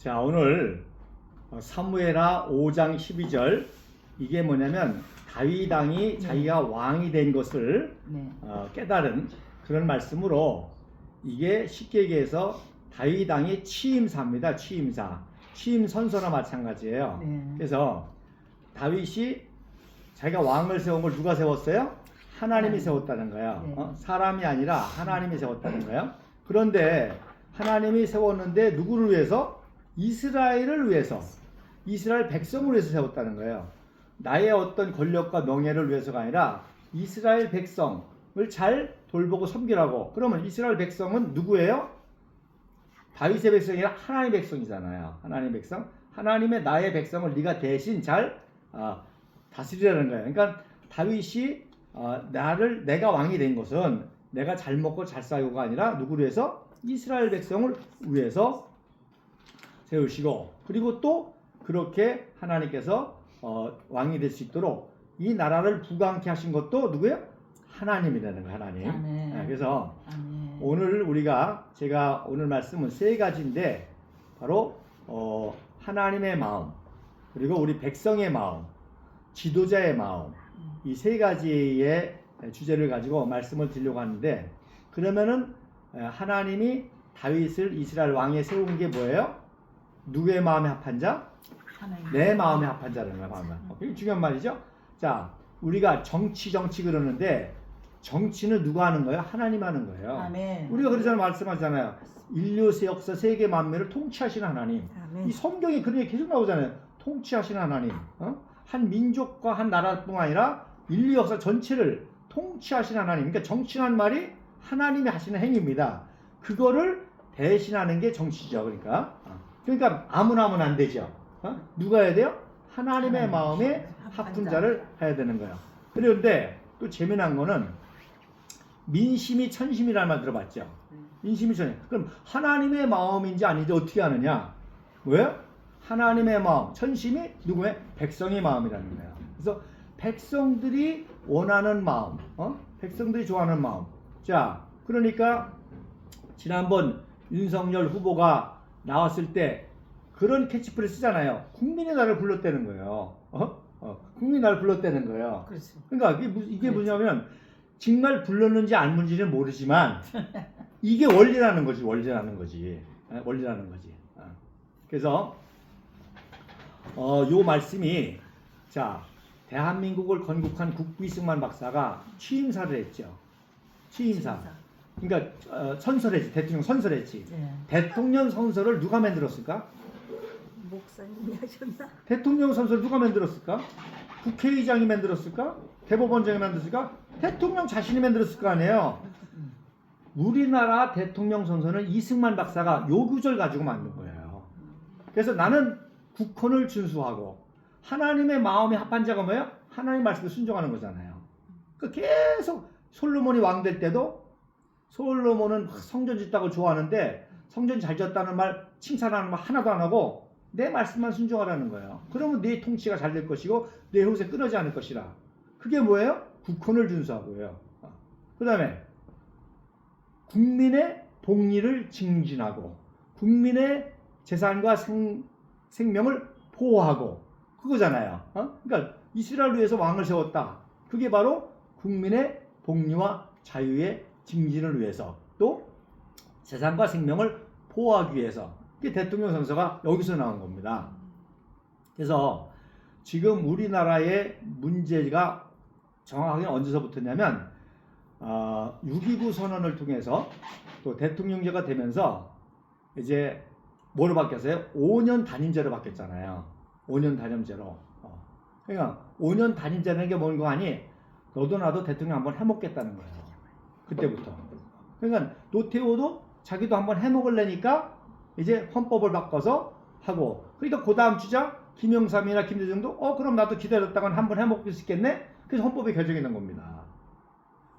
자, 오늘 어, 사무엘하 5장 12절 이게 뭐냐면 다윗 왕이 자기가 왕이 된 것을 네. 어, 깨달은 그런 말씀으로 이게 쉽게 얘기해서 다윗 왕의 취임사입니다. 취임사. 취임 선서나 마찬가지예요. 네. 그래서 다윗이 자기가 왕을 세운 걸 누가 세웠어요? 하나님이 하나님. 세웠다는 거예요. 네. 어? 사람이 아니라 하나님이 세웠다는 거예요. 그런데 하나님이 세웠는데 누구를 위해서? 이스라엘을 위해서, 이스라엘 백성을 위해서 세웠다는 거예요. 나의 어떤 권력과 명예를 위해서가 아니라 이스라엘 백성을 잘 돌보고 섬기라고. 그러면 이스라엘 백성은 누구예요? 다윗의 백성이 아니라 하나님의 백성이잖아요. 하나님의 백성. 하나님의 나의 백성을 네가 대신 잘 아, 다스리라는 거예요. 그러니까 다윗이 어, 나를 내가 왕이 된 것은 내가 잘 먹고 잘 살고가 아니라 누구를 위해서 이스라엘 백성을 위해서 세우시고 그리고 또 그렇게 하나님께서 어, 왕이 될 수 있도록 이 나라를 부강케 하신 것도 누구예요? 하나님이라는 거예요. 하나님. 아멘. 네, 그래서 아멘. 오늘 우리가 제가 오늘 말씀은 세 가지인데 바로 어, 하나님의 마음 그리고 우리 백성의 마음 지도자의 마음 이 세 가지의 주제를 가지고 말씀을 드리려고 하는데 그러면은 에, 하나님이 다윗을 이스라엘 왕에 세운 게 뭐예요? 누구의 마음에 합한 자? 내 마음에 합한 자라는 거야. 마음에. 어, 그게 중요한 말이죠. 자, 우리가 정치 정치 그러는데 정치는 누가 하는 거예요? 하나님 하는 거예요. 아멘. 우리가 그러잖아요. 말씀하잖아요. 인류 역사 세계 만물을 통치하시는 하나님. 아멘. 이 성경에 그런 얘기 계속 나오잖아요. 통치하시는 하나님. 어? 한 민족과 한 나라뿐만 아니라 인류 역사 전체를 통치하시는 하나님. 그러니까 정치란 말이 하나님이 하시는 행위입니다. 그거를 대신하는 게 정치죠. 그러니까. 어. 그러니까 아무나 하면 안 되죠. 어? 누가 해야 돼요? 하나님의 하나님. 마음에 합한 자를 해야 되는 거예요. 그런데 또 재미난 거는 민심이 천심이라는 말 들어봤죠? 민심이 천심. 그럼 하나님의 마음인지 아닌지 어떻게 아느냐? 왜? 하나님의 마음, 천심이 누구의? 백성의 마음이라는 거예요. 그래서 백성들이 원하는 마음, 어? 백성들이 좋아하는 마음. 자, 그러니까 지난번 윤석열 후보가 나왔을 때 그런 캐치프레이즈 쓰잖아요. 국민이 나를 불렀다는 거예요. 어? 어, 국민이 나를 불렀다는 거예요. 그렇죠. 그러니까 이게, 무- 이게 그렇죠. 뭐냐면 정말 불렀는지 안 불렀는지는 모르지만 이게 원리라는 거지 원리라는 거지 어, 원리라는 거지 어. 그래서 어, 요 말씀이 자 대한민국을 건국한 국부이승만 박사가 취임사를 했죠 취임사 그러니까 어, 선설했지 대통령 선설했지 네. 대통령 선서를 누가 만들었을까 목사님이 하셨나? 대통령 선서를 누가 만들었을까? 국회의장이 만들었을까? 대법원장이 만들었을까? 대통령 자신이 만들었을 거 아니에요. 우리나라 대통령 선서는 이승만 박사가 요 구절 가지고 만든 거예요. 그래서 나는 국헌을 준수하고 하나님의 마음에 합한 자가 뭐예요? 하나님 말씀에 순종하는 거잖아요. 그 계속 솔로몬이 왕 될 때도 솔로몬은 막 성전 짓다고 좋아하는데 성전 잘 지었다는 말 칭찬하는 말 하나도 안 하고 내 말씀만 순종하라는 거예요. 그러면 네 통치가 잘 될 것이고 내 후세 끊어지 않을 것이라. 그게 뭐예요? 국헌을 준수하고요. 그 다음에 국민의 복리를 증진하고 국민의 재산과 생, 생명을 보호하고 그거잖아요. 어? 그러니까 이스라엘 위해서 왕을 세웠다. 그게 바로 국민의 복리와 자유의 증진을 위해서 또 재산과 생명을 보호하기 위해서 그게 대통령 선서가 여기서 나온 겁니다. 그래서 지금 우리나라의 문제가 정확하게 언제서부터냐면 어, 6.29 선언을 통해서 또 대통령제가 되면서 이제 뭐로 바뀌었어요? 5년 단임제로 바뀌었잖아요. 5년 단임제로. 어. 그러니까 5년 단임제라는 게뭔거 아니? 너도 나도 대통령 한번 해먹겠다는 거예요. 그때부터. 그러니까 노태우도 자기도 한번 해먹으려니까 이제 헌법을 바꿔서 하고 그러니까 그 다음 주자 김영삼이나 김대중도 어 그럼 나도 기다렸다간 한번 해먹을 수 있겠네 그래서 헌법이 개정이 된 겁니다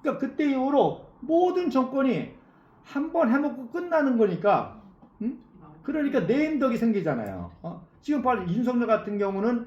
그러니까 그때 이후로 모든 정권이 한번 해먹고 끝나는 거니까 응? 그러니까 내임덕이 생기잖아요 어? 지금 바로 윤석열 같은 경우는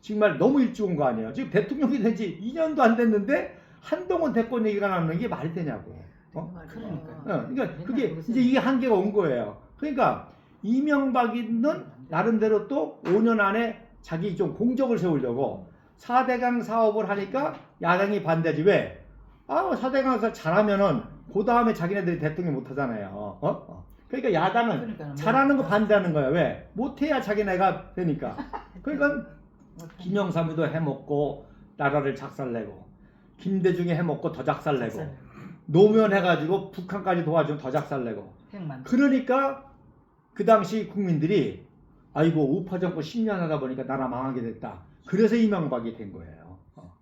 정말 너무 일찍 온 거 아니에요 지금 대통령이 된 지 2년도 안 됐는데 한동훈 대권 얘기가 나오는 게 말이 되냐고 어? 그러니까요. 어, 그러니까 그게. 이제 이게 한계가 온 거예요. 그러니까 이명박이는 나름대로 또 5년 안에 자기 좀 공적을 세우려고 4대강 사업을 하니까 야당이 반대지 왜? 아, 4대강 사업 잘하면은 그 다음에 자기네들이 대통령 못 하잖아요. 어? 어? 그러니까 야당은 그러니까 잘하는 거 반대하는 거야. 왜? 못해야 자기네가 되니까. 그러니까 김영삼이도 해먹고 나라를 작살내고 김대중이 해먹고 더 작살내고 노무현 해가지고 북한까지 도와주면 더 작살내고 그러니까 그 당시 국민들이 아이고 우파 정권 10년 하다 보니까 나라 망하게 됐다. 그래서 이명박이 된 거예요. 어.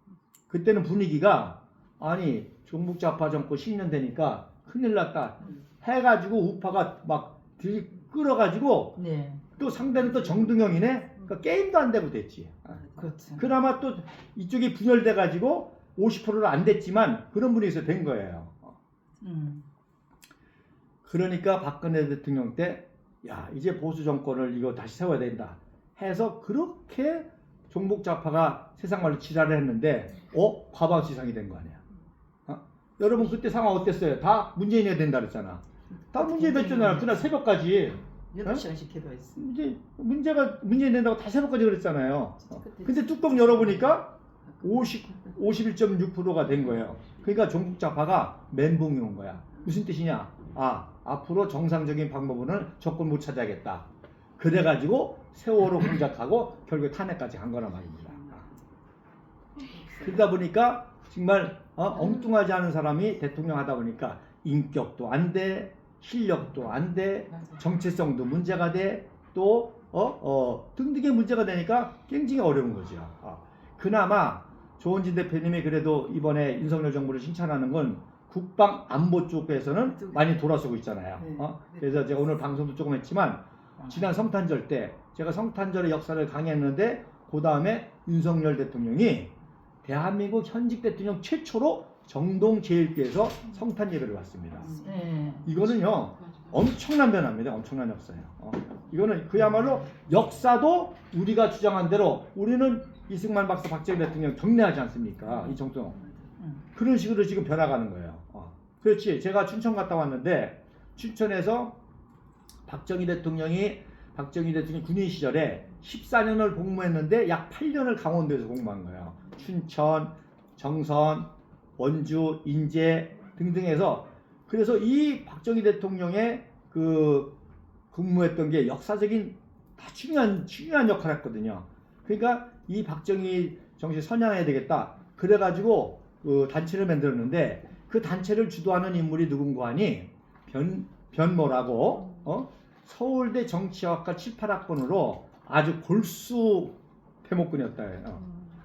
그때는 분위기가 아니 종북 좌파 정권 10년 되니까 큰일 났다. 해가지고 우파가 막 들이 끌어가지고 네 또 상대는 또 정등영이네. 그러니까 게임도 안 되고 됐지. 어. 그렇죠. 그나마 또 이쪽이 분열돼 가지고 50%는 안 됐지만 그런 분위기에서 된 거예요. 어. 음. 그러니까 박근혜 대통령 때, 야, 이제 보수 정권을 이거 다시 세워야 된다. 해서 그렇게 종북 좌파가 세상 말로 지랄을 했는데, 어? 과방 지상이 된 거 아니야. 어? 여러분 그때 상황 어땠어요? 다 문재인이 해야 된다 그랬잖아. 다 문재인 됐잖아. 그날 새벽까지. 8시간씩 기도했어. 이제 문제가 문재인 된다고 다 새벽까지 그랬잖아요. 어. 근데 뚜껑 열어보니까 50, 51.6%가 된 거예요. 그러니까 종북 좌파가 멘붕이 온 거야. 무슨 뜻이냐? 아, 앞으로 정상적인 방법으로는 정권 못 찾아야겠다. 그래가지고 세월호 공작하고 결국 탄핵까지 간 거란 말입니다. 그러다 보니까 정말 어, 엉뚱하지 않은 사람이 대통령 하다 보니까 인격도 안 돼, 실력도 안 돼. 정체성도 문제가 돼, 또, 어, 어, 등등의 문제가 되니까 굉장히 어려운 거죠. 어. 그나마 조원진 대표님이 그래도 이번에 윤석열 정부를 칭찬하는 건 국방 안보 쪽에서는 많이 돌아서고 있잖아요. 네. 어? 그래서 제가 오늘 방송도 조금 했지만 지난 성탄절 때 제가 성탄절의 역사를 강의했는데 그 다음에 윤석열 대통령이 대한민국 현직 대통령 최초로 정동 제일교에서 성탄 예배를 왔습니다. 네. 이거는요 엄청난 변화입니다. 엄청난 역사예요. 어. 이거는 그야말로 역사도 우리가 주장한 대로 우리는 이승만 박사 박정희 대통령 경례하지 않습니까? 이 음. 그런 식으로 지금 변화가는 거예요. 어. 그렇지. 제가 춘천 갔다 왔는데 춘천에서 박정희 대통령이 박정희 대통령 군인 시절에 14년을 복무했는데 약 8년을 강원도에서 복무한 거예요. 춘천, 정선, 원주, 인제 등등해서 그래서 이 박정희 대통령의 그 근무했던 게 역사적인 다 중요한 중요한 역할을 했거든요. 그러니까 이 박정희 정신 선양해야 되겠다. 그래가지고 그 단체를 만들었는데 그 단체를 주도하는 인물이 누군가 하니 변 변모라고 어? 서울대 정치학과 7, 8학번으로 아주 골수 대목군이었다. 어.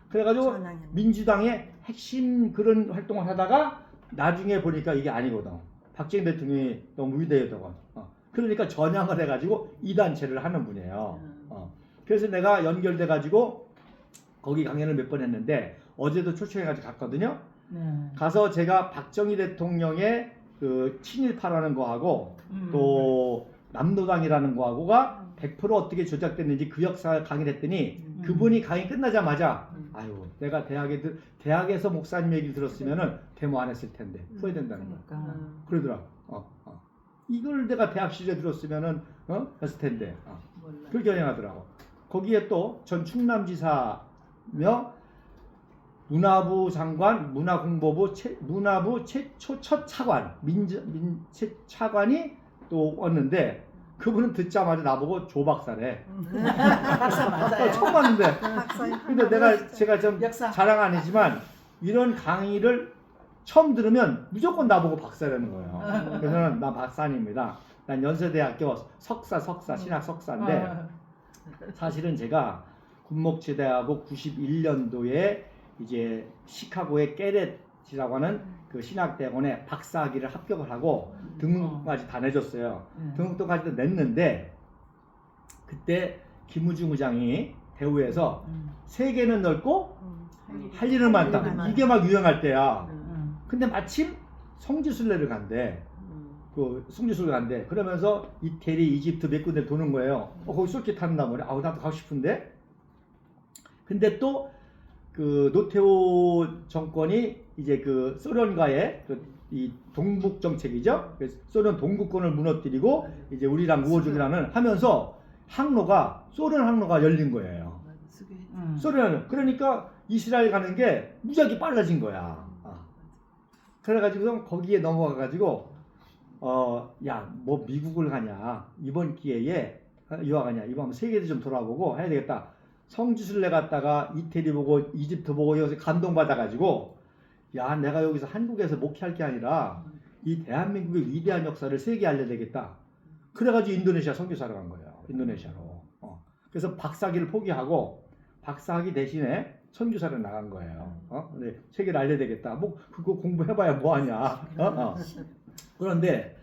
그래가지고 전향해. 민주당의 핵심 그런 활동을 하다가 나중에 보니까 이게 아니거든. 박정희 대통령이 너무 위대하다고. 어. 그러니까 전향을 해가지고 이 단체를 하는 분이에요. 어. 그래서 내가 연결돼가지고 거기 강연을 몇 번 했는데 어제도 초청해가지고 갔거든요. 네. 가서 제가 박정희 대통령의 그 친일파라는 거하고 음. 또 남노당이라는 거하고가 100% 어떻게 조작됐는지 그 역사 강의를 했더니 음. 그분이 강의 끝나자마자 음. 아유 내가 대학에 들, 대학에서 목사님 얘기를 들었으면은 데모 안 했을 텐데 후회된다는 거야. 그러니까 그러더라. 어, 어. 이걸 내가 대학 시절에 들었으면은 어 했을 텐데. 어. 몰라. 그렇게 연행하더라고. 거기에 또 전 충남지사 며 문화부 장관, 문화공보부 최, 문화부 최초 첫 차관, 민저, 민, 최, 차관이 또 왔는데 그분은 듣자마자 나보고 조 박사래. 박사 어, 맞아요. 처음 봤는데. 근데 내가. 제가 좀 역사. 자랑 아니지만 이런 강의를 처음 들으면 무조건 나보고 박사라는 거예요. 그래서 나 박사입니다. 난 연세대학교 석사, 석사, 신학 석사인데 아, 사실은 제가 군목지대하고 91년도에 이제 시카고의 깨렛이라고 하는 그 신학대학원에 박사학위를 합격을 하고 등록까지 다 내줬어요. 네. 등록도까지도 냈는데 그때 김우중 의장이 대우에서 음. 세계는 넓고 음. 할 일은 많다. 이게 막 유행할 때야. 음. 근데 마침 성지순례를 간대. 그 성지순례 간대. 그러면서 이태리, 이집트 몇 군데 도는 거예요. 어, 거기 쏠기 타는단 말이야. 아우 나도 가고 싶은데. 근데 또 그 노태우 정권이 이제 그 소련과의 그 이 동북 정책이죠. 그래서 소련 동구권을 무너뜨리고 이제 우리랑 우호적이라는 하면서 항로가 소련 항로가 열린 거예요. 음. 소련 그러니까 이스라엘 가는 게 무지하게 빨라진 거야. 아. 그래가지고 거기에 넘어가가지고 어 야 뭐 미국을 가냐 이번 기회에 어, 유학 가냐 이번 세계도 좀 돌아보고 해야 되겠다. 성지순례 갔다가 이태리 보고 이집트 보고 여기서 감동받아가지고 야 내가 여기서 한국에서 목회할 게 아니라 이 대한민국의 위대한 역사를 세계에 알려야 되겠다. 그래가지고 인도네시아 선교사로 간 거예요. 인도네시아로. 어. 그래서 박사기를 포기하고 박사학위 대신에 선교사를 나간 거예요. 어? 근데 세계를 알려야 되겠다. 뭐 그거 공부해봐야 뭐하냐. 어? 어. 그런데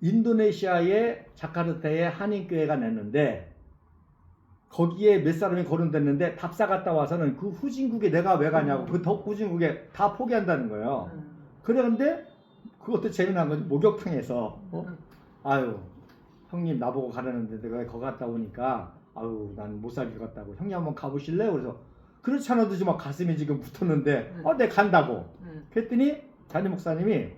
인도네시아의 자카르타에 한인교회가 냈는데 거기에 몇 사람이 거론됐는데 답사 갔다 와서는 그 후진국에 내가 왜 가냐고 그 더 후진국에 다 포기한다는 거예요. 그런데 그것도 재미난 건 목욕탕에서 어? 아유 형님 나보고 가라는데 내가 거 갔다 오니까 아유 난 못 살길 것 같다고. 형님 한번 가보실래요? 그래서 그렇지 않아도 지금 막 가슴이 지금 붙었는데 어 내 간다고. 그랬더니 담임 목사님이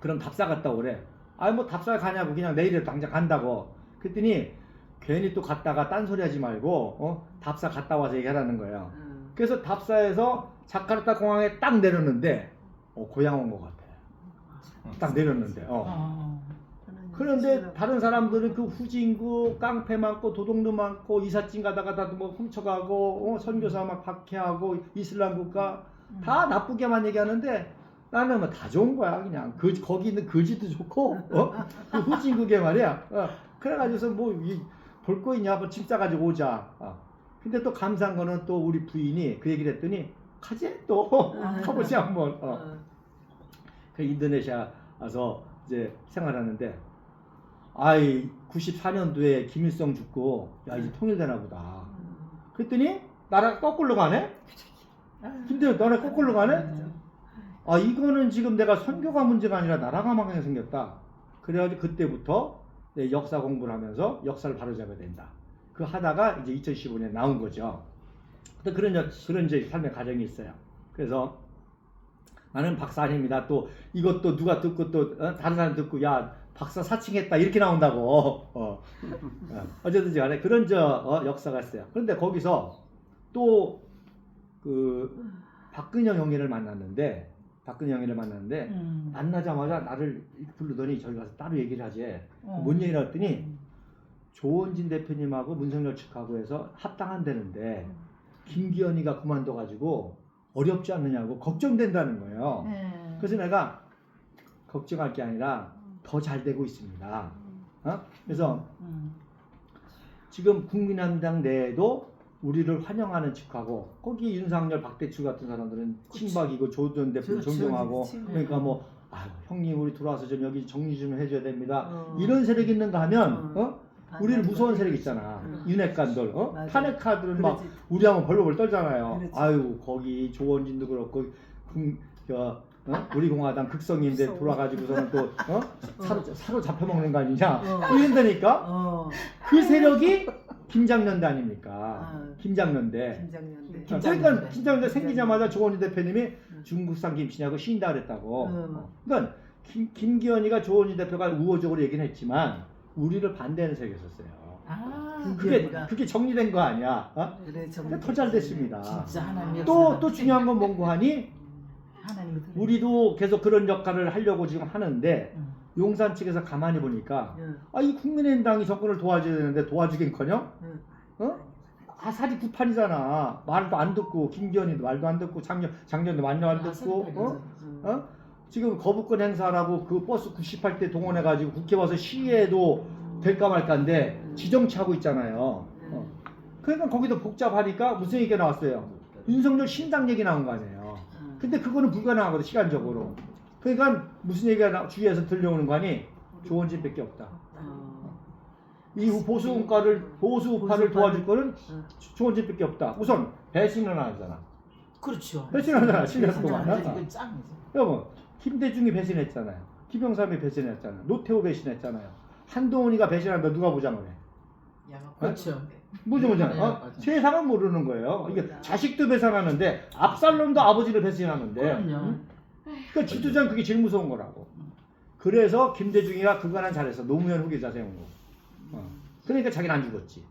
그럼 답사 갔다 오래. 아유 뭐 답사 가냐고 그냥 내일에 당장 간다고. 그랬더니 괜히 또 갔다가 딴소리 하지 말고 어 답사 갔다 와서 얘기하라는 거예요. 그래서 답사에서 자카르타 공항에 딱 내렸는데 어 고향 온 것 같아. 딱 내렸는데 어. 어. 그런데 다른 사람들은 그 후진국 깡패 많고 도둑도 많고 이삿짐 가다가 다뭐 훔쳐가고 어, 선교사 막 박해하고 이슬람 국가 다 나쁘게만 얘기하는데 나는 뭐 다 좋은 거야 그냥. 그 거기 있는 거지도 좋고 어? 그 후진국에 말이야. 어, 그래가지고서 뭐 볼 거 있냐? 한번 짐 싸가지고 오자. 어. 근데 또 감사한 거는 또 우리 부인이 그 얘기를 했더니 가지 또. 가보지 한번. 어. 그 인도네시아 와서 이제 생활하는데 아이 94년도에 김일성 죽고 야 이제 통일되나 보다. 그랬더니 나라가 거꾸로 가네? 근데 나라 거꾸로 가네? 아 이거는 지금 내가 선교가 문제가 아니라 나라가 망하게 생겼다. 그래가지고 그때부터 내 역사 공부를 하면서 역사를 바로잡아야 된다 그 하다가 이제 2015년에 나온 거죠 근데 그런 역- 그런 이제 삶의 과정이 있어요 그래서 나는 박사 아닙니다. 또 이것도 누가 듣고 또 어? 다른 사람 듣고 야 박사 사칭했다 이렇게 나온다고. 어. 어. 어쨌든지 간에 그런 저 어, 역사가 있어요. 그런데 거기서 또 그 박근영 형님을 만났는데 박근영 형님을 만났는데 음. 만나자마자 나를 부르더니 저기 가서 따로 얘기를 하지. 어. 뭔 얘기를 했더니 조원진 대표님하고 문성열 측하고 해서 합당한다는데 김기현이가 그만둬가지고 어렵지 않느냐고 걱정된다는 거예요. 네. 그래서 내가 걱정할 게 아니라 더 잘 되고 있습니다. 어? 그래서 음. 지금 국민의당 내에도 우리를 환영하는 측하고 거기 윤상열, 박대출 같은 사람들은 친박이고 조전 대표 그렇죠. 존경하고. 그러니까 뭐 아유, 형님 우리 들어와서 좀 여기 정리 좀 해줘야 됩니다. 어. 이런 세력이 있는가 하면 어. 어? 우리는 무서운 세력 있잖아. 응. 윤핵관들, 어? 맞아. 탄핵 카드는 막 그러지. 우리 하면 벌벌 떨잖아요. 그렇지. 아유 거기 조원진도 그렇고 국, 저, 어? 우리 공화당 극성인데 무서워. 돌아가지고서는 또 어? 사로 사로 잡혀먹는 거 아니냐? 어. 이런다니까 어. 그 세력이 김장년대 아닙니까? 아. 김장년대. 김장년대. 아, 그러니까 김장년대 생기자마자 조원진 대표님이 중국산 김치냐고 쉰다 그랬다고. 음. 어. 그러니까 김, 김기현이가 조원진 대표가 우호적으로 얘기는 했지만 우리를 반대하는 세력이었어요. 아, 그게 김기현이가. 그게 정리된 거 아니야? 어? 그래, 근데 더잘 됐습니다. 진짜 하나님 또또 중요한 건 뭔고 하니 하나님 우리도 계속 그런 역할을 하려고 지금 하는데 음. 용산 측에서 가만히 보니까 응. 아 이 국민의당이 정권을 도와줘야 되는데 도와주긴커녕 응. 어? 아사리 구판이잖아 말도 안 듣고 김기현이도 말도 안 듣고 작년 작년도 말도 안 듣고 어? 어? 지금 거부권 행사라고 그 버스 98대 동원해 가지고 국회 와서 시위해도 될까 말까인데 지정치하고 있잖아요. 어. 그러니까 거기도 복잡하니까 무슨 얘기가 나왔어요? 윤석열 신당 얘기 나온 거 아니에요. 근데 그거는 불가능하거든 시간적으로. 그러니까 무슨 얘기가 나- 주위에서 들려오는 거 아니? 조원진밖에 없다. 이 보수 우파를 보수 우파를 보수 도와줄 거는 응. 조원진밖에 없다. 우선 배신은 안 하잖아. 그렇죠. 배신하잖아, 10년 동안. 이건 짱이지. 여러분 김대중이 배신했잖아요. 김영삼이 배신했잖아요. 노태우 배신했잖아요. 한동훈이가 배신한다 누가 보장을 해? 그렇죠. 뭐죠 뭐죠? 네, 어? 맞아요. 세상은 모르는 거예요. 이게 자식도 배신하는데 압살롬도 아버지를 배신하는데 그럼요. 응? 그러니까 지도자는 그게 제일 무서운 거라고. 그래서 김대중이가 그거는 잘했어. 노무현 후계자 세운 거. 어. 그러니까 자기는 안 죽었지.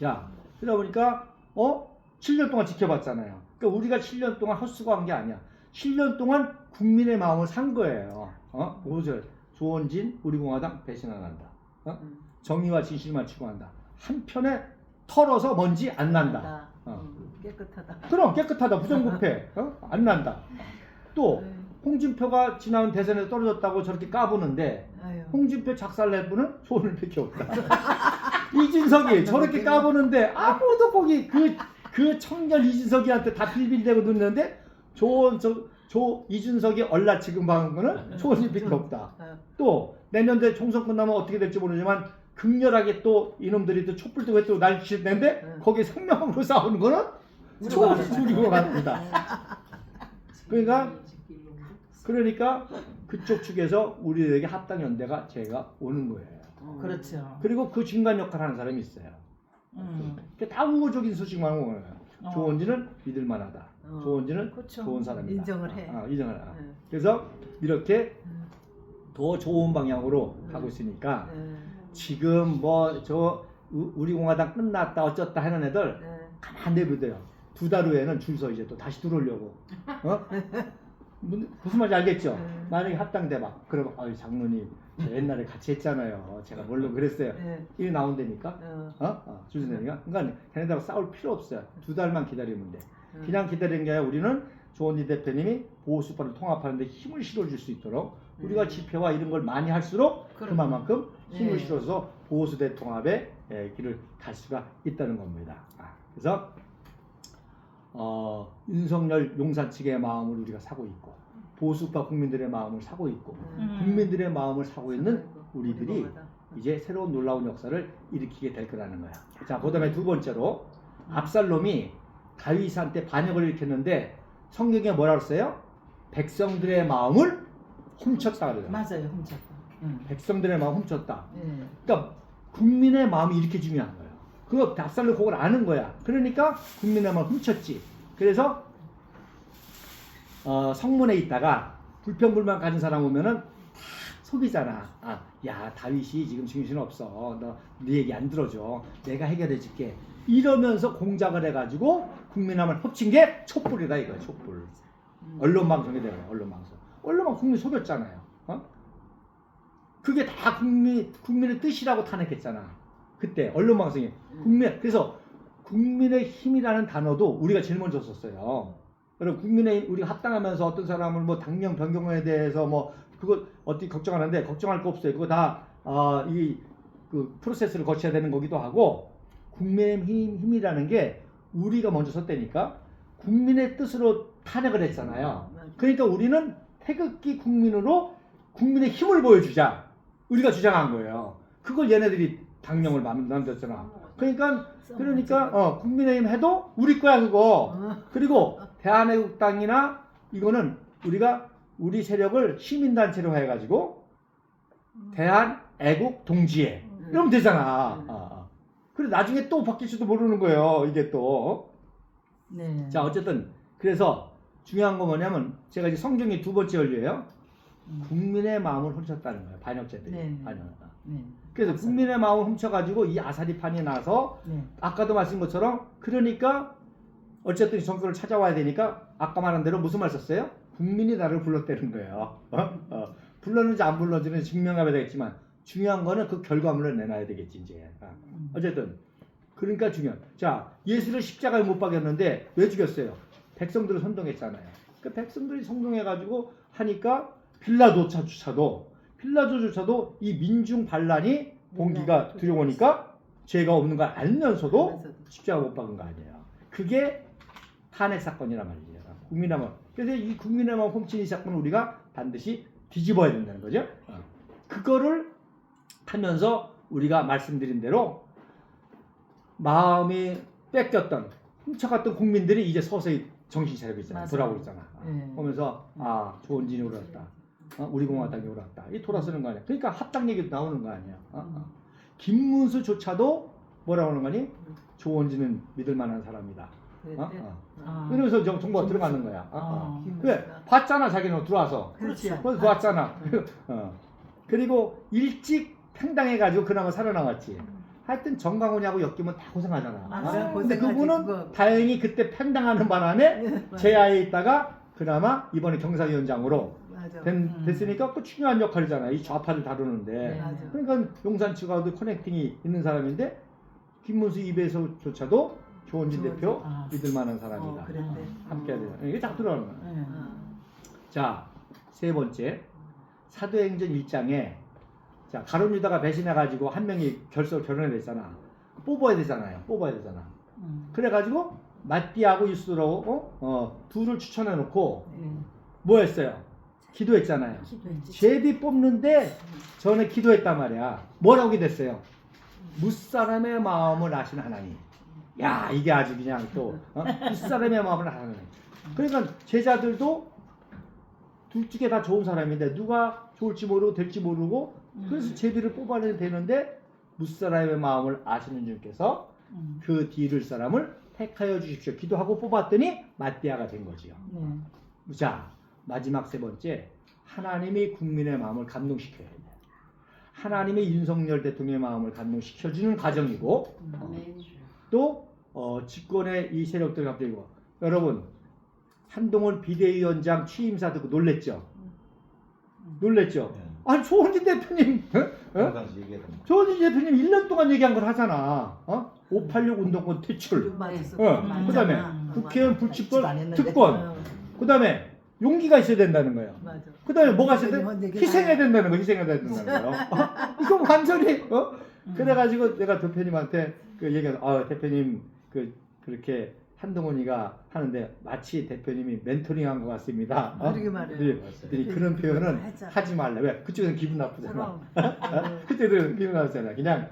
자, 그러다 보니까 어 7년 동안 지켜봤잖아요. 그러니까 우리가 7년 동안 헛수고한 게 아니야. 7년 동안 국민의 마음을 산 거예요. 어? 5절 조원진 우리 공화당 배신 안 한다. 어? 음. 정의와 진실만 추구한다. 한편에 털어서 먼지 안 난다. 나, 어. 음, 깨끗하다. 그럼 깨끗하다 부정부패 어? 안 난다. 또 네. 홍준표가 지난 대선에 떨어졌다고 저렇게 까부는데 아유. 홍준표 작살낼 분은 조원일밖에 없다. 이준석이 저렇게 까부는데 아무도 거기 그, 그 청년 이준석이한테 다 빌빌대고 듣는데 조원 저, 조 이준석이 얼라 지금 방은 거는 조원일밖에 없다. 어. 또 내년도에 총선 끝나면 어떻게 될지 모르지만 극렬하게 또 이놈들이 또 촛불 뜨고 또 날칠 텐데 응. 거기에 생명으로 싸우는 거는 하는 조원일고 같습니다. 그러니까 그러니까 그쪽 측에서 우리에게 합당 연대가 제가 오는 거예요. 그렇죠. 그리고 그 중간 역할 하는 사람이 있어요. 음. 그다 우호적인 소식만 오는 거예요. 어. 조원진은 믿을 만하다. 어. 조원진은 그렇죠. 좋은 사람이다. 인정을 해. 아, 인정을 해. 네. 그래서 이렇게 음. 더 좋은 방향으로 가고 있으니까 네. 지금 뭐 저 우리 공화당 끝났다 어쩌다 하는 애들 네. 가만 내버려요. 두 달 후에는 줄 서 이제 또 다시 들어오려고. 어? 무- 무슨 말인지 알겠죠? 네. 만약에 합당대박. 그러면 아유 장로님 저 옛날에 같이 했잖아요. 제가 물론 그랬어요. 네. 일이 나온다니까. 어. 어? 어, 주진되니까. 그러니까 걔네들하고 싸울 필요 없어요. 두 달만 기다리면 돼. 음. 그냥 기다리는 게 아니라 우리는 조원희 대표님이 보호수파를 통합하는데 힘을 실어줄 수 있도록 우리가 음. 집회와 이런 걸 많이 할수록. 그만큼 힘을 네. 실어서 보호수 대 통합의 예, 길을 갈 수가 있다는 겁니다. 아, 그래서 어, 윤석열 용산 측의 마음을 우리가 사고 있고 보수파 국민들의 마음을 사고 있고 음. 국민들의 마음을 사고 있는 우리들이 우리 공화당. 이제 새로운 놀라운 역사를 일으키게 될 거라는 거야. 자, 그다음에 두 번째로 압살롬이 다윗한테 반역을 일으켰는데 성경에 뭐라 그랬어요? 백성들의 마음을 훔쳤다 그래요. 맞아요, 훔쳤다. 음. 백성들의 마음 훔쳤다. 예. 그러니까 국민의 마음이 이렇게 중요한 거예요. 그거 압살롬 그걸 아는 거야. 그러니까 국민의 마음 훔쳤지. 그래서 어, 성문에 있다가 불평불만 가진 사람 오면은 다 속이잖아. 아, 야 다윗이 지금 정신 없어. 너 네 얘기 안 들어줘. 내가 해결해 줄게. 이러면서 공작을 해가지고 국민함을 훔친 게 촛불이다 이거야. 촛불. 음. 언론 방송이 되는. 언론 방송. 언론 방송 국민 속였잖아요. 어? 그게 다 국민 국민의 뜻이라고 탄핵했잖아. 그때 언론 방송이 국민 그래서 국민의 힘이라는 단어도 우리가 제일 먼저 썼어요. 그리고 국민의 힘, 우리가 합당하면서 어떤 사람을 뭐 당명 변경에 대해서 뭐 그거 어떻게 걱정하는데 걱정할 거 없어요. 그거 다이그 프로세스를 거쳐야 되는 거기도 하고 국민의 힘, 힘이라는 게 우리가 먼저 썼다니까 국민의 뜻으로 탄핵을 했잖아요. 그러니까 우리는 태극기 국민으로 국민의 힘을 보여주자. 우리가 주장한 거예요. 그걸 얘네들이 당명을 만들었잖아. 그러니까 그러니까 어, 국민의힘 해도 우리 거야 그거. 어. 그리고 대한애국당이나 이거는 우리가 우리 세력을 시민단체로 해가지고 대한애국 동지회 이러면 되잖아. 음. 어, 어. 그래 나중에 또 바뀔지도 모르는 거예요. 이게 또. 네. 자 어쨌든 그래서 중요한 거 뭐냐면 제가 이제 성경이 두 번째 연류예요. 음. 국민의 마음을 훔쳤다는 거예요. 반역죄들이. 네. 반역. 네. 그래서 아사리. 국민의 마음을 훔쳐가지고 이 아사리판이 나서 네. 아까도 말씀 것처럼 그러니까 어쨌든 정권을 찾아와야 되니까 아까 말한 대로 무슨 말 썼어요? 국민이 나를 불렀다는 거예요. 어? 어. 불렀는지 안 불렀는지는 증명해야 되겠지만 중요한 거는 그 결과물을 내놔야 되겠지 이제. 어. 음. 어쨌든 그러니까 중요한. 자 예수를 십자가에 못 박였는데 왜 죽였어요? 백성들을 선동했잖아요. 그 백성들이 선동해가지고 하니까 빌라도차조차도 빌라도조차도 이 민중 반란이 봉기가 두려우니까 죄가 없는 걸 알면서도. 십자가 못 박은 거 아니에요. 그게 탄핵 사건이란 말이에요. 국민의 마음. 그래서 이 국민의 마음 훔친 이 사건을 우리가 반드시 뒤집어야 된다는 거죠. 어. 그거를 하면서 우리가 말씀드린 대로 마음이 뺏겼던 훔쳐갔던 국민들이 이제 서서히 정신 차리고 있잖아. 돌아오고 있잖아. 어. 네. 오면서 아 좋은 진이 오랐다. 어? 우리 공화당이 오랐다. 이 돌아서는 거 아니야. 그러니까 합당 얘기도 나오는 거 아니야. 어? 어. 김문수조차도 뭐라고 하는 거니? 조원진은 믿을 만한 사람이다. 어? 그랬대? 어. 아. 그러면서 정- 정보가 들어가는 거야. 어, 어. 어. 그래 봤잖아 자기는 들어와서. 그렇지. 그래서 봤잖아. 어. 그리고 일찍 팽당해가지고 그나마 살아나왔지. 하여튼 정강훈이하고 엮이면 다 고생하잖아. 맞아, 어? 근데 그분은 그거. 다행히 그때 팽당하는 바람에 맞아. 제야에 있다가 그나마 이번에 경사위원장으로 맞아. 된, 음. 됐으니까 그 중요한 역할이잖아. 이 좌파를 다루는데. 네. 맞아. 그러니까 용산 측하고도 커넥팅이 있는 사람인데 김문수 입에서조차도 조원진 조원진. 대표 아. 믿을 만한 사람이다. 어, 그랬대. 함께 해야 돼. 이게 딱 들어가는 거야. 네. 어. 자, 세 번째. 사도행전 1장에 자, 가룟유다가 배신해 가지고 한 명이 결석 결혼해 됐잖아. 뽑아야 되잖아요. 뽑아야 되잖아. 음. 그래 가지고 마띠하고 유스로 어? 어, 둘을 추천해 놓고 네. 뭐 했어요? 기도했잖아요. 기도했지. 제비 뽑는데 전에 기도했단 말이야. 뭐라고 기도했어요? 무사람의 마음을 아시는 하나님. 야 이게 아주 그냥 또 어? 무사람의 마음을 아시는 하나님. 그러니까 제자들도 둘 중에 다 좋은 사람인데 누가 좋을지 모르고 될지 모르고 그래서 제비를 뽑아내야 되는데 무사람의 마음을 아시는 주께서 음. 그 뒤를 사람을 택하여 주십시오. 기도하고 뽑았더니 마띠아가 된 거지요. 네. 자 마지막 세 번째 하나님이 국민의 마음을 감동시켜야 돼. 하나님이 윤석열 대통령의 마음을 감동시켜주는 과정이고 음. 또 어, 집권의 이 세력들 갑자기 뭐 여러분 한동훈 비대위원장 취임사 듣고 놀랬죠? 놀랬죠? 아니 조원진 대표님 어? 어? 조원진 대표님 1년 동안 얘기한 걸 하잖아 어? 586 운동권 퇴출 맞아. 그다음에 맞아. 국회의원 안 불출권 했는데. 특권 어, 그 다음에 용기가 있어야 된다는 거예요 맞아. 그 다음에 뭐가 있어야 돼? 희생해야 다 된다는 거, 희생해야 된다는 거예요. 어? 이거 완전히, 어? 음. 그래가지고 내가 대표님한테 그 얘기해서, 아, 대표님, 그, 그렇게 한동훈이가 하는데 마치 대표님이 멘토링 한 것 같습니다. 어? 그러게 말이에요. 네, 그랬더니 그런 표현은. 하지 말래. 왜? 그쪽에서는 기분 나쁘잖아. 그때도 기분 나쁘잖아. 그냥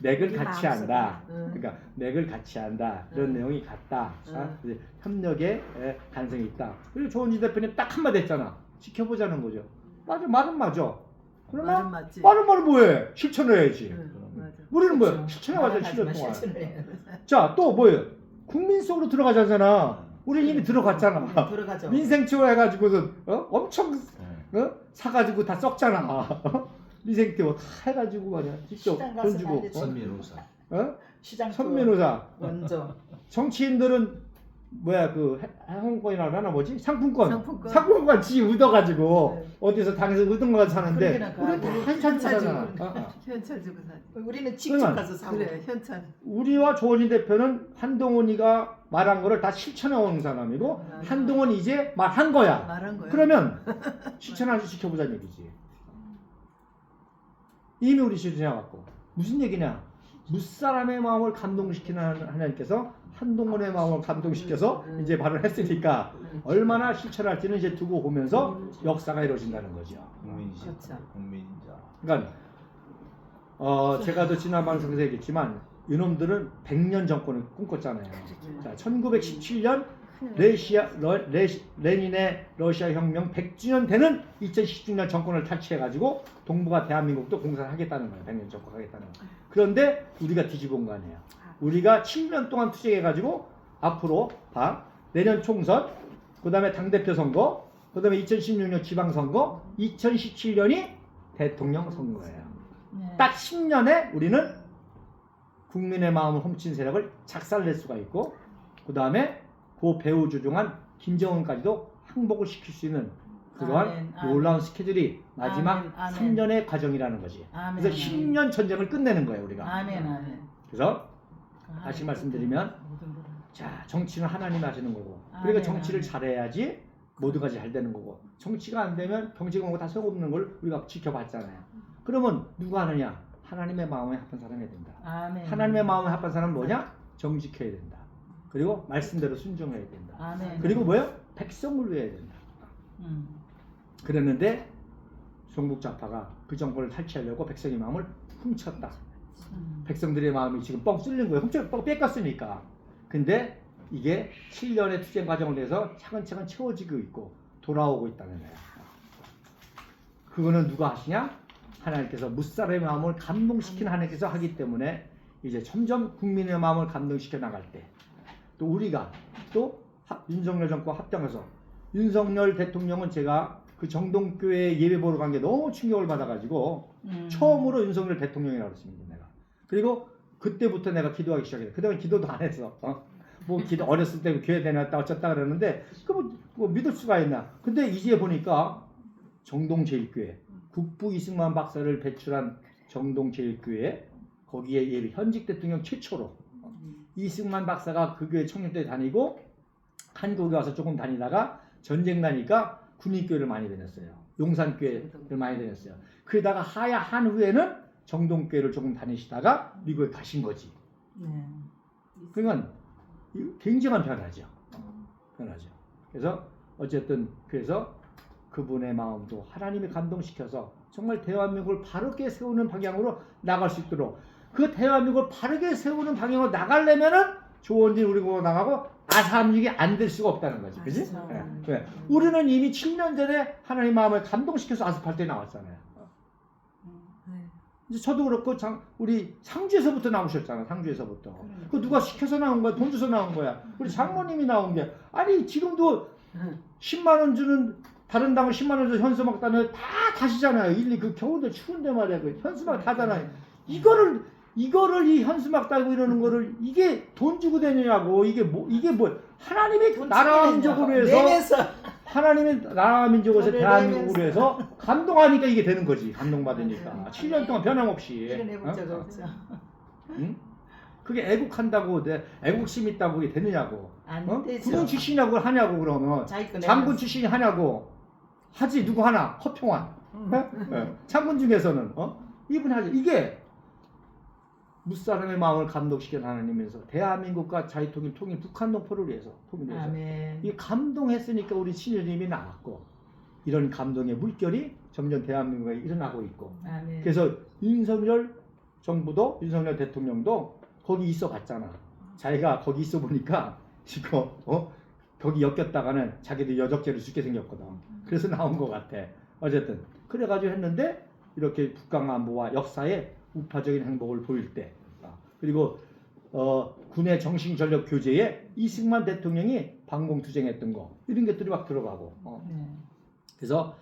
맥을 같이. 한다. 응. 그러니까 맥을 같이 한다. 그런 응. 내용이 같다. 어? 응. 이제 협력에 에, 가능성이 있다. 그리고 조원진 대표님 딱 한마디 했잖아. 지켜보자는 거죠. 맞아, 말은 맞아. 그러나 말은 맞지. 말은 말은 뭐해? 실천해야지. 응, 맞아. 우리는 뭐야? 실천해야지 실천. 실천해. 자, 또 뭐예요? 국민 속으로 들어가자잖아. 우리 이미 들어갔잖아. 들어가죠. 민생 치료 해가지고도 어? 엄청 네. 어? 사가지고 다 썩잖아. 민생티오 다 해가지고 말이야. 직접 시장 가서 돈 주고. 다 됐지. 선미로사. 어? 어? 시장 선민호사. 먼저 정치인들은 뭐야 그 항공권이라고 하나 뭐지? 상품권. 상품권. 상품권 지 얻어가지고 네. 어디서 당에서 얻은 거 사는데 그러기나 우리 다 가고. 한참 현찰 사잖아. 주고. 어, 어. 현찰 주고 사지. 우리는 직접 그러면- 가서 사고 그래, 현찰. 우리와 조원진 대표는 한동훈이가 말한 거를 다 실천해 온 사람이고 맞아. 한동훈이 이제 말한 거야. 말한 거야. 그러면 실천하지 지켜보자는 얘기지. 이미 우리 실천해갖고 무슨 얘기냐? 무사람의 마음을 감동시키는 하나님께서 한동훈의 마음을 감동시켜서 음. 이제 발언 했으니까 음. 얼마나 실천할지는 이제 두고 보면서 역사가 이루어진다는 거죠. 국민이자. 그렇죠. 국민자. 그러니까 어, 제가 더 지난 방송에서 얘기했지만 이놈들은 100년 정권을 꿈꿨잖아요. 자, 1917년 레시아 러, 레, 레닌의 러시아 혁명 100주년 되는 2016년 정권을 탈취해가지고 동북아 대한민국도 공산하겠다는 거예요. 100년 정권 하겠다는 거예요. 그런데 우리가 뒤집은 거 아니에요. 우리가 7년 동안 투쟁해가지고 앞으로 봐 내년 총선, 그 다음에 당대표 선거, 그 다음에 2016년 지방선거, 2017년이 대통령 선거예요. 네. 딱 10년에 우리는 국민의 마음을 훔친 세력을 작살낼 수가 있고 그 다음에 그 배우 조종한 김정은까지도 항복을 시킬 수 있는 그러한 아멘, 아멘. 놀라운 스케줄이 마지막 아멘, 아멘. 3년의 과정이라는 거지. 아멘, 그래서 아멘. 10년 전쟁을 끝내는 거예요 우리가. 아멘 아멘 그래서 다시 말씀드리면 모든. 자 정치는 하나님이 하시는 거고 그러니까 정치를 아멘. 잘해야지 모두가 잘 되는 거고 정치가 안 되면 경제공고 다 소용없는 걸 우리가 지켜봤잖아요. 그러면 누가 하느냐? 하나님의 마음에 합한 사람이 된다. 아멘 하나님의 마음에 합한 사람은 뭐냐? 정직해야 된다. 그리고 말씀대로 순종해야 된다. 아멘 그리고 뭐요? 백성을 위해야 된다. 음. 그랬는데 종북 좌파가 그 정권을 탈취하려고 백성의 마음을 훔쳤다. 음. 백성들의 마음이 지금 뻥 뚫린 거예요. 훔쳐 뻥 뺏겼으니까. 근데 이게 7년의 투쟁 과정을 내서 차근차근 채워지고 있고 돌아오고 있다는 거야. 그거는 누가 하시냐? 하나님께서 무사람의 마음을 감동시키는 하나님께서 하기 때문에 이제 점점 국민의 마음을 감동시켜 나갈 때 또 우리가 또 하- 윤석열 정권 합당해서 윤석열 대통령은 제가 그 정동교회 예배 보러 간 게 너무 충격을 받아가지고 음. 처음으로 윤석열 대통령이라고 했습니다 내가 그리고 그때부터 내가 기도하기 시작했어 그동안 기도도 안 했어 어? 뭐 기도 어렸을 때 교회 다녔다 어쩌다 그러는데 그뭐 뭐 믿을 수가 있나 근데 이제 보니까 정동제일교회 국부 이승만 박사를 배출한 정동제일교회 거기에 예비 현직 대통령 최초로 이승만 박사가 그 교회 청년 때 다니고 한국에 와서 조금 다니다가 전쟁 나니까 군인교회를 많이 다녔어요. 용산교회를 많이 다녔어요. 그러다가 하야한 후에는 정동교회를 조금 다니시다가 미국에 가신 거지. 네. 그러니까 이 굉장한 변화죠. 변화죠. 그래서 어쨌든 그래서 그분의 마음도 하나님이 감동시켜서 정말 대한민국을 바르게 세우는 방향으로 나갈 수 있도록 그 대한민국을 바르게 세우는 방향으로 나가려면은 조원진 우리고 나가고 아사함육이 안 될 수가 없다는 거지, 그지? 예. 왜? 우리는 이미 7년 전에 하나님 마음을 감동시켜서 아스팔트에 나왔잖아요. 네. 이제 저도 그렇고 장, 우리 상주에서부터 나오셨잖아 상주에서부터 음. 그 누가 시켜서 나온 거야 돈 주서 나온 거야 우리 장모님이 나온 게 아니 지금도 10만 원 주는 다른 당을 10만 원 주는 현수막 따면 다 가시잖아요 일리 그 겨울에 추운데 말이야 그 현수막 타잖아요 이거를 이거를 이 현수막 따고 이러는 거를 이게 돈 주고 되느냐고 이게 뭐 이게 뭐 하나님의 나라와 민족으로 해서 내면서 하나님의 나라와 민족에서 너를 대한민국으로. 해서 감동하니까 이게 되는 거지 감동받으니까 맞아요. 7년 동안 변함없이 실현해본 적 어? 없죠. 응? 그게 애국한다고 내 애국심 있다고 그게 되느냐고 안 어? 되죠. 군인 출신이라고 하냐고 그러면 자기 거 장군. 출신이 하냐고 하지 누구 하나 허평환 음. 어? 어. 장군 중에서는 어? 이분 하지 이게 무사람의 마음을 감동시킨 하나님에서 대한민국과 자유통일 통일 북한 동포를 위해서 아멘. 이 감동했으니까 우리 친일님이 나왔고 이런 감동의 물결이 점점 대한민국에 일어나고 있고 아멘. 그래서 윤석열 정부도 윤석열 대통령도 거기 있어 봤잖아. 자기가 거기 있어 보니까 이거 어 거기 엮였다가는 자기들 여적죄를 죽게 생겼거든. 그래서 나온 것 같아. 어쨌든 그래가지고 했는데 이렇게 북강 안보와 역사의 우파적인 행복을 보일 때 아, 그리고 어, 군의 정신 전력 교제에 이승만 대통령이 방공투쟁했던 거 이런 것들이 막 들어가고 어. 네. 그래서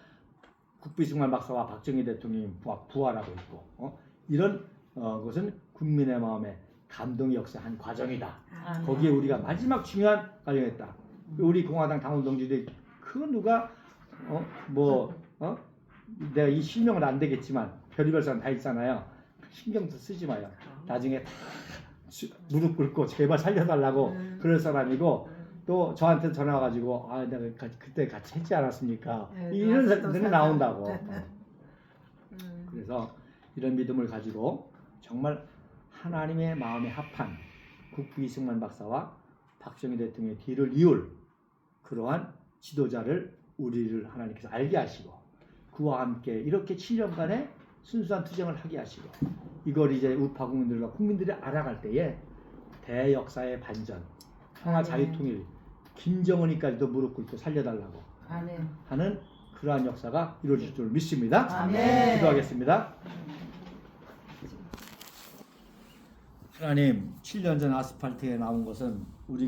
국비승만 박사와 박정희 대통령이 부하- 부활하고 있고 어? 이런 어, 것은 국민의 마음에 감동의 역사 한 과정이다. 아멘. 거기에 우리가 마지막 중요한 과정이었다. 우리 공화당 당원 동지들이 그 누가 어 뭐 어? 내가 이 실명은 안 되겠지만 별의별 사람 다 있잖아요. 신경도 쓰지 마요. 나중에 다 수- 무릎 꿇고 제발 살려달라고 음. 그럴 사람이고 또 저한테 전화 와가지고 아 내가 가- 그때 같이 했지 않았습니까? 네, 이런 아직도 사람들이. 나온다고. 네. 어. 음. 그래서 이런 믿음을 가지고 정말 하나님의 마음에 합한 국부 이승만 박사와 박정희 대통령의 뒤를 이을 그러한 지도자를 우리를 하나님께서 알게 하시고 그와 함께 이렇게 7년간의 순수한 투쟁을 하게 하시고 이걸 이제 우파 국민들과 국민들이 알아갈 때에 대역사의 반전, 평화 아멘. 자유통일, 김정은이까지도 무릎 꿇고 살려달라고 아멘. 하는 그러한 역사가 이루어질 줄 믿습니다. 아멘. 기도하겠습니다. 하나님, 7년 전 아스팔트에 나온 것은 우리